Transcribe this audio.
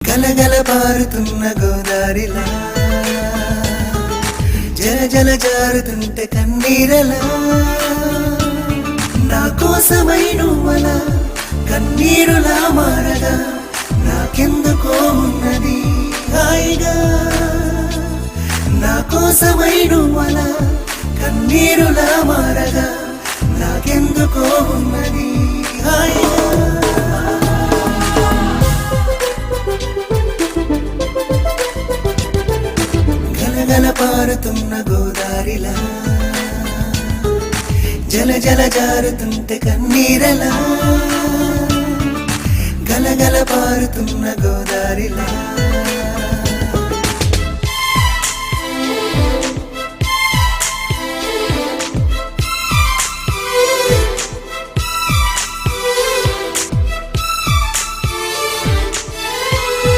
గలగల పారుతున్న గోదారిలా. జల జల జారుతుంటే కన్నీరలా. నా కోసమై నువ్వలా కన్నీరులా మారగా నాకెందుకో ఉన్నది హాయిగా. నా కోసమై నువ్వలా గలగల పారుతున్న గోదారిలా. జల జల జారుతుంటే కన్నీరలా. గలగల పారుతున్న గోదారిలా.